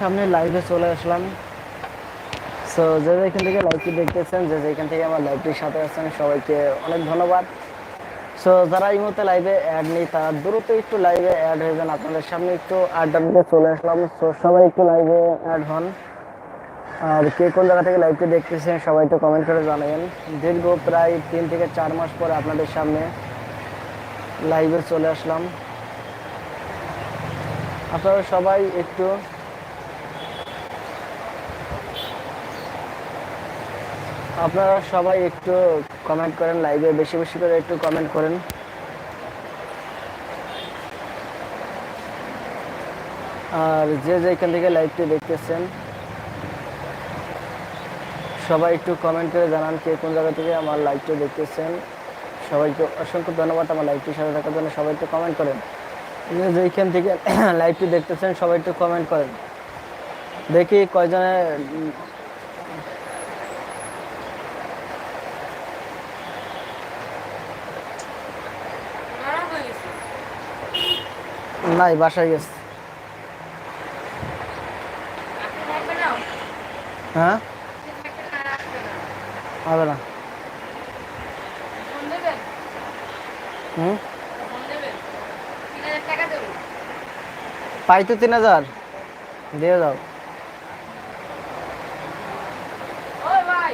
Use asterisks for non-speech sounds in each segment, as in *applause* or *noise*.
সামনে লাইভে চলে আসলাম। সো যে যেখান থেকে লাইভটি দেখতেছেন, যে যেখান থেকে আমার লাইভটির সাথে আছেন, সবাইকে অনেক ধন্যবাদ। সো যারা এই মুহূর্তে লাইভে অ্যাড নেই, তারা দ্রুত একটু লাইভে অ্যাড হয়ে যান। আপনাদের সামনে একটু আড্ডা দিতে চলে আসলাম। সো সবাই একটু লাইভে অ্যাড হন। আর কে কোন জায়গা থেকে লাইভটি দেখতেছেন, সবাই একটু কমেন্ট করে জানাবেন। দীর্ঘ প্রায় তিন থেকে চার মাস পরে আপনাদের সামনে লাইভে চলে আসলাম। আপনারা সবাই একটু আপনারা সবাই একটু কমেন্ট করেন লাইভে বেশি বেশি করে একটু কমেন্ট করেন। আর যে যেখান থেকে লাইভটি দেখতেছেন, সবাই একটু কমেন্ট করে জানান কে কোন জায়গা থেকে আমার লাইভটি দেখতেছেন। সবাইকে অসংখ্য ধন্যবাদ আমার লাইভটির সাথে থাকার জন্য, সবাই একটু কমেন্ট করেন। যে যেখান থেকে *coughs* লাইভটি দেখতেছেন, সবাই একটু কমেন্ট করেন। দেখি কয়জনে উম, খারাপ হয়ে গেছে নাই বাসায় গেছে। হ্যাঁ? হবে না। হুম? পাই তো তিন হাজার। দিয়ে দাও ওই ভাই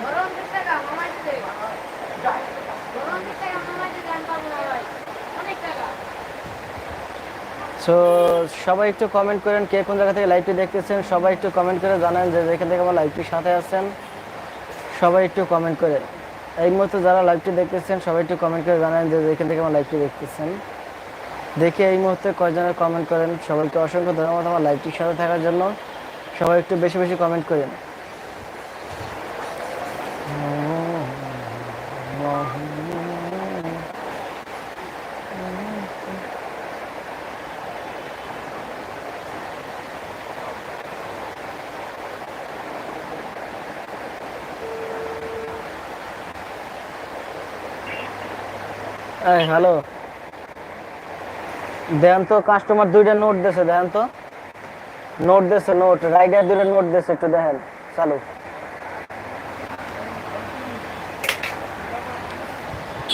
ধরো অন্তর টাকা মামাই দিতে ধরো অন্তর টাকা মামাই দিতে আমি পারব না ভাই অনেক টাকা সো সবাই একটু কমেন্ট করেন কে কোন জায়গা থেকে লাইভটি দেখতেছেন। সবাই একটু কমেন্ট করে জানান যে যেখান থেকে আমার লাইভটির সাথে আছেন। সবাই একটু কমেন্ট করে। এই মুহূর্তে যারা লাইভটি দেখতেছেন, সবাই একটু কমেন্ট করে জানান যে যেখান থেকে আমার লাইভটি দেখতেছেন। দেখে এই মুহূর্তে কয়জনের কমেন্ট করেন? সবাইকে অসংখ্য ধন্যবাদ আমার লাইভটির সাথে থাকার জন্য। সবাই একটু বেশি বেশি কমেন্ট করেন। হ্যালো দেন তো কাস্টমার দুইটা নোট দেছে, দেন তো। নোট দেছে নোট রাইডার দুইটা নোট দেছে, একটু দেখেন। চালু।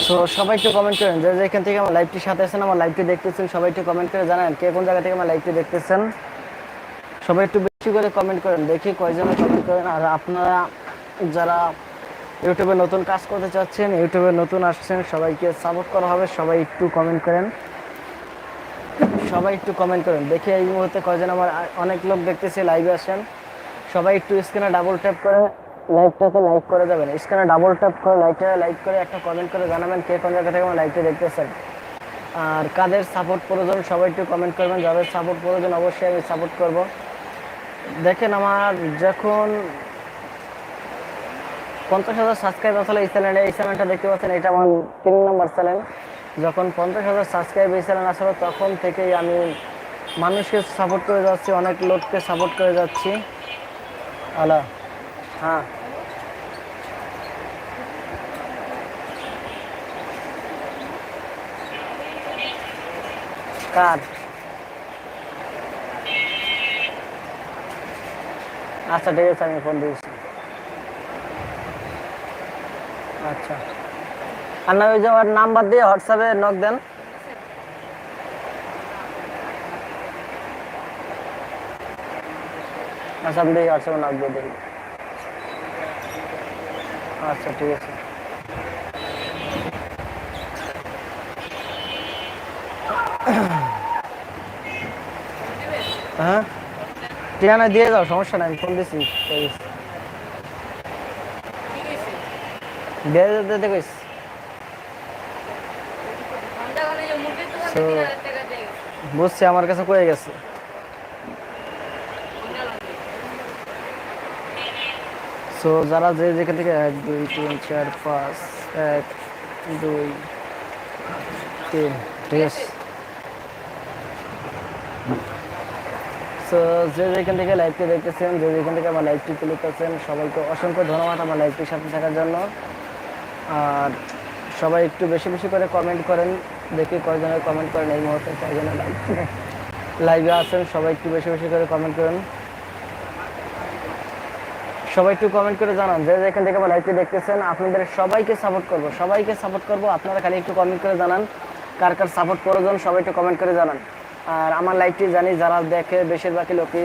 তো সবাই একটু কমেন্ট করেন, যে যেখান থেকে আমার লাইভটির সাথে আছেন, আমার লাইভটি দেখতেছেন, সবাই একটু কমেন্ট করে জানান, কে কোন জায়গা থেকে আমার লাইভটি দেখতেছেন। সবাই একটু বেশি করে কমেন্ট করেন, দেখি কয়জনে কমেন্ট করেন। আর আপনারা যারা ইউটিউবে নতুন কাজ করতে চাচ্ছেন, ইউটিউবে নতুন আসছেন, সবাইকে সাপোর্ট করা হবে, সবাই একটু কমেন্ট করেন। সবাই একটু কমেন্ট করেন। দেখে এই মুহূর্তে কয়জন আমার অনেক লোক দেখতেছে লাইভে আসেন। সবাই একটু স্ক্রিনে ডাবল ট্যাপ করে লাইভটাকে লাইক করে দেবেন স্ক্রিনে ডাবল ট্যাপ করে লাইভটা লাইক করে একটা কমেন্ট করে জানাবেন কে কোন জায়গা থেকে আমার লাইভটা দেখতেছেন। আর কাদের সাপোর্ট প্রয়োজন সবাই একটু কমেন্ট করবেন। যাদের সাপোর্ট প্রয়োজন অবশ্যই আমি সাপোর্ট করব। দেখেন আমার যখন পঞ্চাশ হাজার সাবস্ক্রাইব আসলে এই চ্যানেলে এই চ্যানেলটা দেখতে পাচ্ছেন, এটা আমার তিন নম্বর চ্যানেল যখন পঞ্চাশ হাজার সাবস্ক্রাইব এই চ্যানেল আসলে, তখন থেকেই আমি মানুষকে সাপোর্ট করে যাচ্ছি, অনেক লোককে সাপোর্ট করে যাচ্ছি। আলা হ্যাঁ। কার? আচ্ছা ঠিক আছে, আমি ফোন দিয়েছি আচ্ছা। আর না, ওই যে নাম্বার দিয়ে হোয়াটসঅ্যাপে নক দেন। আচ্ছা দেখি হোয়াটসঅ্যাপে নক দিয়ে আচ্ছা ঠিক আছে। হ্যাঁ? ঠিকানা দিয়ে দাও, সমস্যা নাই, আমি ফোন দিছি ঠিক আছে। ঠিক আছে দিয়ে দিতে কইস ঘণ্টা ঘণ্টা যে মুরগির দোকানে So- তিন হাজার গেছে। বুঝছি আমার কাছে কয়ে গেছে। সো যারা যে যেখান থেকে এক দুই তিন চার পাঁচ এক দুই তিন ঠিক আছে সো যে যেখান থেকে লাইভটি দেখতেছেন যে যেখান থেকে আমার লাইভটি তুলতেছেন সবাইকে অসংখ্য ধন্যবাদ আমার লাইভটির সাথে থাকার জন্য। আর সবাই একটু বেশি বেশি করে কমেন্ট করেন, দেখি কয়জনের কমেন্ট করেন এই মুহূর্তে কয়জনের লাইভ আছেন, সবাই একটু বেশি বেশি করে কমেন্ট করেন। সবাই একটু কমেন্ট করে জানান যে যেখান থেকে আমার লাইভটি দেখতেছেন, আপনাদের সবাইকে সাপোর্ট করব, সবাইকে সাপোর্ট করব, আপনারা খালি একটু কমেন্ট করে জানান, কার কার সাপোর্ট প্রয়োজন সবাই একটু কমেন্ট করে জানান। আর আমার লাইভটি জানি যারা দেখে বেশিরভাগই লোকই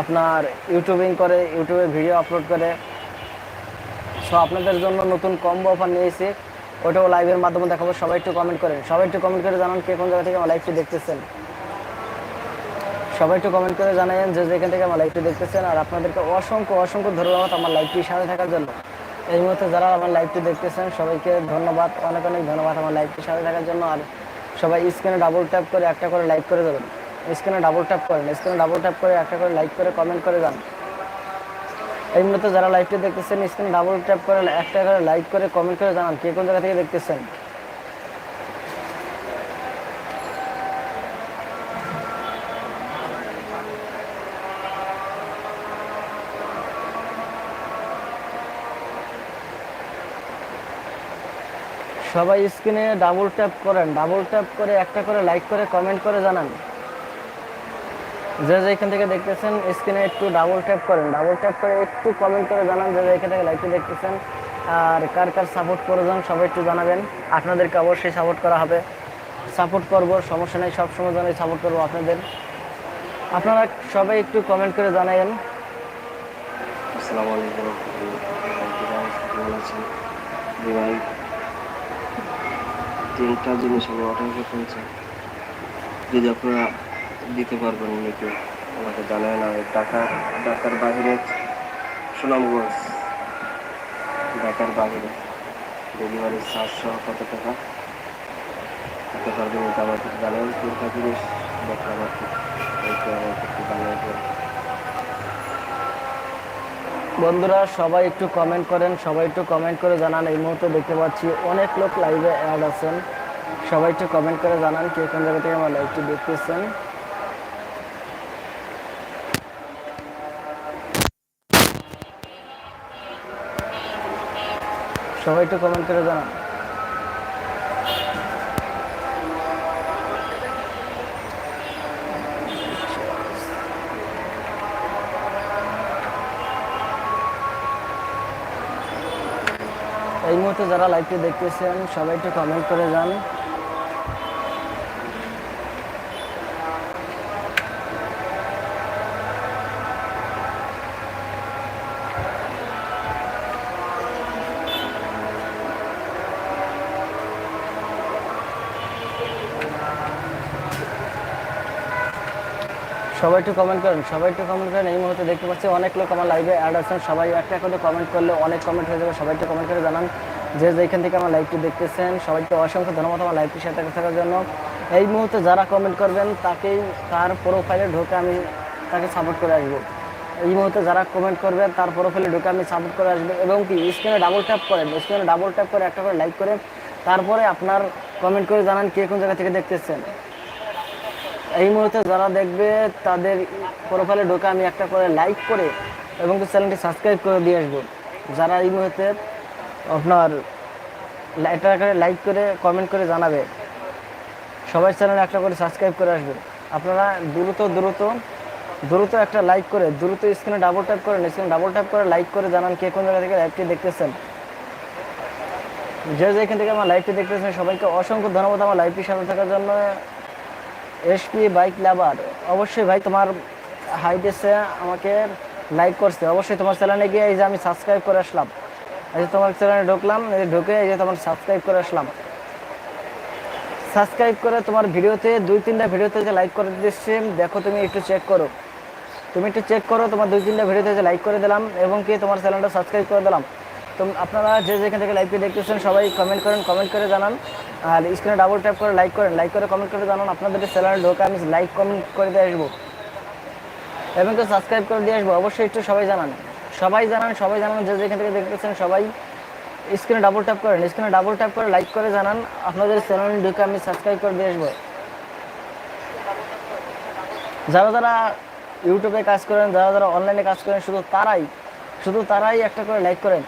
আপনার ইউটিউবিং করে ইউটিউবে ভিডিও আপলোড করে সো আপনাদের জন্য নতুন কম্বো অফার নিয়েছি। ওটাও লাইভের মাধ্যমে দেখাবো। সবাই একটু কমেন্ট করেন। সবাই একটু কমেন্ট করে জানান কে কোন জায়গা থেকে আমার লাইভটি দেখতেছেন। সবাই একটু কমেন্ট করে জানাবেন যে যেখান থেকে আমার লাইভটি দেখতেছেন। আর আপনাদেরকে অসংখ্য অসংখ্য ধন্যবাদ আমার লাইভটির সাথে থাকার জন্য। এই মুহূর্তে যারা আমার লাইভটি দেখতেছেন, সবাইকে ধন্যবাদ। অনেক অনেক ধন্যবাদ আমার লাইভটির সাথে থাকার জন্য। আর সবাই স্ক্রিনে ডাবল ট্যাপ করে একটা করে লাইক করে দেবেন। স্ক্রিনে ডাবল ট্যাপ করেন। স্ক্রিনে ডাবল ট্যাপ করে একটা করে লাইক করে কমেন্ট করে যান এই মুহূর্তে যারা লাইভটি দেখতেছেন স্ক্রিন ডাবল ট্যাপ করে একটা করে লাইক করে কমেন্ট করে জানান, কে কোন জায়গা থেকে দেখতেছেন? সবাই স্ক্রিনে ডাবল ট্যাপ করেন ডাবল ট্যাপ করে একটা করে লাইক করে কমেন্ট করে জানান। যে যে এখান থেকে দেখতেছেন, স্ক্রিনে একটু ডাবল ট্যাপ করেন। ডাবল ট্যাপ করে একটু কমেন্ট করে জানান যে এখান থেকে লাইভটি দেখতেছেন। আর কার কার সাপোর্ট প্রয়োজন, সবাই একটু জানাবেন। আপনাদেরকে অবশ্যই সাপোর্ট করা হবে। সাপোর্ট করব, সমস্যা নেই, সবসময় জন্য সাপোর্ট করব আপনাদের। আপনারা সবাই একটু কমেন্ট করে জানাবেন আসসালামু আলাইকুম তিনটা জিনিস আমি অর্ডার করেছি। যদি আপনারা দিতে পারবেন নাকি? আমাকে জানাবেন আর ঢাকা ঢাকার বাইরে, সুনামগঞ্জ, ঢাকার বাহিরে ডেলিভারি চার্জ সহ কত টাকা? দিতে পারবেন এটা আমাকে জানাবেন তিনটা জিনিস জানাবেন বন্ধুরা, সবাই একটু কমেন্ট করেন, সবাই একটু কমেন্ট করে জানান। এই মুহূর্তে দেখতে পাচ্ছি অনেক লোক লাইভে অ্যাড আছেন। সবাই একটু কমেন্ট করে জানান কে কোন জায়গা থেকে আমার লাইভটি দেখতেছেন। সবাই একটু কমেন্ট করে জানান। এই মুহূর্তে যারা লাইভটি দেখতেছেন, সবাই একটু কমেন্ট করে যান সবাই একটু কমেন্ট করেন, সবাই একটু কমেন্ট করেন। এই মুহূর্তে দেখতে পাচ্ছি অনেক লোক আমার লাইভে অ্যাড আছেন সবাই একটা করে কমেন্ট করলে অনেক কমেন্ট হয়ে যাবে। সবাই একটু কমেন্ট করে জানান যে যেখান থেকে আমার লাইভটি দেখতেছেন। সবাইকে অসংখ্য ধন্যবাদ আমার লাইভটির সাথে থাকার জন্য। এই মুহূর্তে যারা কমেন্ট করবেন, তাকেই তার প্রোফাইলে ঢোকে আমি তাকে সাপোর্ট করে আসব। এই মুহূর্তে যারা কমেন্ট করবেন, তার প্রোফাইলে ঢুকে আমি সাপোর্ট করে আসব। এবং কি স্ক্রিনে ডাবল ট্যাপ করেন। স্ক্রিনে ডাবল ট্যাপ করে একটা করে লাইক করে তারপরে আপনার কমেন্ট করে জানান কে কোন জায়গা থেকে দেখতেছেন। এই মুহূর্তে যারা দেখবে, তাদের প্রোফাইলে ঢোকে আমি একটা করে লাইক করে এবং কি চ্যানেলটি সাবস্ক্রাইব করে দিয়ে আসব। যারা এই মুহূর্তে আপনার একটা করে লাইক করে কমেন্ট করে জানাবে, সবাই চ্যানেলে একটা করে সাবস্ক্রাইব করে আসবে। আপনারা দ্রুত দ্রুত দ্রুত একটা লাইক করে, দ্রুত স্ক্রিনে ডাবল ট্যাপ করেন স্ক্রিনে ডাবল ট্যাপ করে লাইক করে জানান কে কোন জায়গা থেকে লাইভটি দেখতেছেন। যে যেখান থেকে আমার লাইভটি দেখতেছেন, সবাইকে অসংখ্য ধন্যবাদ আমার লাইভটির সাথে থাকার জন্য। এসপি বাইক লাভার অবশ্যই ভাই তোমার হাইটেসে আমাকে লাইক করছে। অবশ্যই তোমার চ্যানেলে গিয়ে এই যে আমি সাবস্ক্রাইব করে আসলাম। এই যে তোমার চ্যানেলে ঢুকলাম, এই ঢুকে এই যে তোমার সাবস্ক্রাইব করে আসলাম। সাবস্ক্রাইব করে তোমার ভিডিওতে, দুই তিনটা ভিডিওতে যে লাইক করে দিচ্ছি দেখো তুমি একটু চেক করো। তুমি একটু চেক করো, তোমার দুই তিনটা ভিডিওতে যে লাইক করে দিলাম এবং কি তোমার চ্যানেলটা সাবস্ক্রাইব করে দিলাম। তো আপনারা যে যেখান থেকে লাইভটি দেখতেছেন, সবাই কমেন্ট করেন কমেন্ট করে জানান। আর স্ক্রিনে ডাবল ট্যাপ করে লাইক করেন লাইক করে কমেন্ট করে জানান আপনাদের চ্যানেলে ঢোকে, আমি লাইক কমেন্ট করে দিয়ে আসব। এবং তো সাবস্ক্রাইব করে দিয়ে আসব, অবশ্যই একটু সবাই জানান। সবাই জানান সবাই জানান, যে যেখান থেকে দেখতেছেন সবাই স্ক্রিনে ডাবল ট্যাপ করেন। স্ক্রিনে ডাবল ট্যাপ করে লাইক করে জানান, আপনাদের চ্যানেলে ঢুকে আমি সাবস্ক্রাইব করে দিয়ে আসব। যারা যারা ইউটিউবে কাজ করেন, যারা যারা অনলাইনে কাজ করেন, শুধু তারাই শুধু তারাই একটা করে লাইক করেন।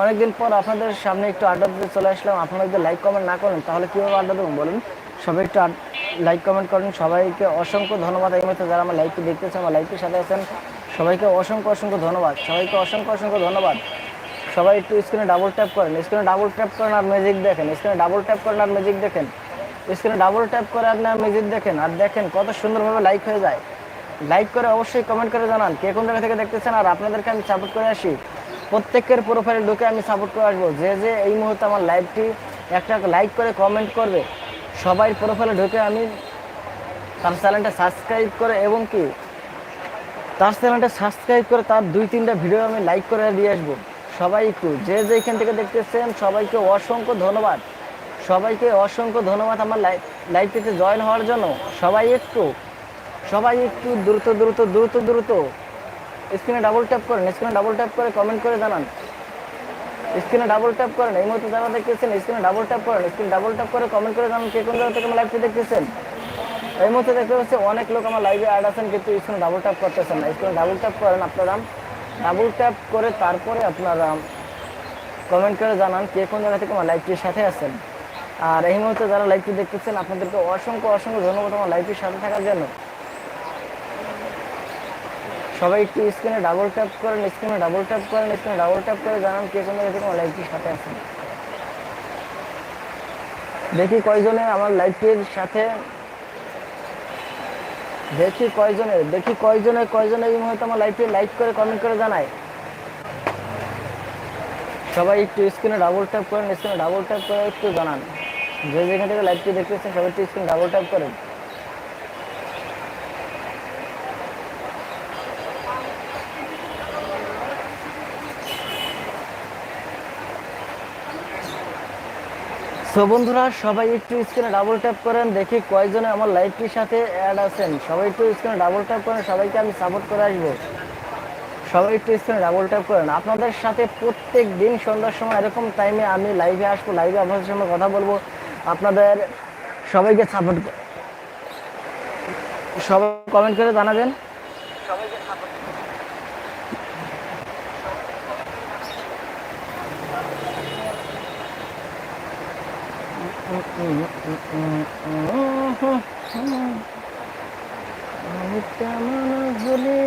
অনেকদিন পর আপনাদের সামনে একটু আড্ডা দিতে চলে আসলাম। আপনারা যদি লাইক কমেন্ট না করেন, তাহলে কীভাবে আড্ডা দেবো বলুন? সবাই একটু লাইক কমেন্ট করেন। সবাইকে অসংখ্য ধন্যবাদ। এই মুহূর্তে যারা আমার লাইভটি দেখতেছেন, আমার লাইভটির সাথে আছেন, সবাইকে অসংখ্য অসংখ্য ধন্যবাদ। সবাইকে অসংখ্য অসংখ্য ধন্যবাদ। সবাই একটু স্ক্রিনে ডাবল ট্যাপ করেন। স্ক্রিনে ডাবল ট্যাপ করেন আর ম্যাজিক দেখেন। স্ক্রিনে ডাবল ট্যাপ করেন আর ম্যাজিক দেখেন। স্ক্রিনে ডাবল ট্যাপ করে আপনার ম্যাজিক দেখেন। আর দেখেন কত সুন্দরভাবে লাইক হয়ে যায়। লাইক করে অবশ্যই কমেন্ট করে জানান। কে কোন জায়গা থেকে দেখতেছেন? আর আপনাদেরকে আমি সাপোর্ট করে আসি। প্রত্যেকের প্রোফাইলে ঢুকে আমি সাপোর্ট করে আসব। যে যে এই মুহূর্তে আমার লাইভটি একটা লাইক করে কমেন্ট করবে, সবাই প্রোফাইলে ঢুকে আমি তার চ্যানেলটা সাবস্ক্রাইব করে এবং কি তার চ্যানেলটা সাবস্ক্রাইব করে তার দুই, তিনটা ভিডিও আমি লাইক করে দিয়ে আসব। সবাই একটু যে যেখান থেকে দেখতেছেন, সবাইকে অসংখ্য ধন্যবাদ। সবাইকে অসংখ্য ধন্যবাদ আমার লাইভ লাইভটিতে জয়েন হওয়ার জন্য। সবাই একটু সবাই একটু দ্রুত দ্রুত দ্রুত দ্রুত স্ক্রিনে ডাবল ট্যাপ করেন স্ক্রিনে ডাবল ট্যাপ করে কমেন্ট করে জানান। স্ক্রিনে ডাবল ট্যাপ করেন, এই মুহূর্তে যারা দেখতেছেন স্ক্রিনে ডাবল ট্যাপ করেন স্ক্রিনে ডাবল ট্যাপ করে কমেন্ট করে জানান কে কোন জায়গা থেকে আমার লাইভটি দেখতেছেন। এই মুহূর্তে দেখতে পাচ্ছি অনেক লোক আমার লাইভে অ্যাড আছেন, কিন্তু স্ক্রিনে ডাবল ট্যাপ করতেছেন না। স্ক্রিনে ডাবল ট্যাপ করেন আপনারা। ডাবল ট্যাপ করে তারপরে আপনারা কমেন্ট করে জানান কে কোন জায়গা থেকে আমার লাইভটির সাথে আছেন। আর এই মুহূর্তে যারা লাইভটি দেখতেছেন, আপনাদেরকে অসংখ্য অসংখ্য ধন্যবাদ আমার লাইভটির সাথে থাকার জন্য। সবাই একটু স্ক্রিনে ডাবল ট্যাপ করেন স্ক্রিনে ডাবল ট্যাপ করেন স্ক্রিনে ডাবল ট্যাপ করে জানান কে কোন আমার লাইভটির সাথে আছেন দেখি কয়জনে আমার লাইভটির সাথে। দেখি কয়জনের, দেখি কয়জনে কয়জনে এই মুহূর্তে আমার লাইভটি লাইক করে কমেন্ট করে জানায়। সবাই একটু স্ক্রিনে ডাবল ট্যাপ করেন স্ক্রিনে ডাবল ট্যাপ করে একটু জানান। যে যেখান থেকে লাইভটি দেখতেছেন, সবাই একটু স্ক্রিনে ডাবল ট্যাপ করেন। সো বন্ধুরা, সবাই একটু স্ক্রিনে ডাবল ট্যাপ করেন, দেখি কয়জনে আমার লাইভটির সাথে অ্যাড আছেন। সবাই একটু স্ক্রিনে ডাবল ট্যাপ করেন, সবাইকে আমি সাপোর্ট করে আসব। সবাই একটু স্ক্রিনে ডাবল ট্যাপ করেন। আপনাদের সাথে প্রত্যেক দিন সন্ধ্যার সময় এরকম টাইমে আমি লাইভে আসব লাইভে আপনাদের সঙ্গে কথা বলব। আপনাদের সবাইকে সাপোর্ট সবাই কমেন্ট করে জানাবেন। আমি কেমন ভুলি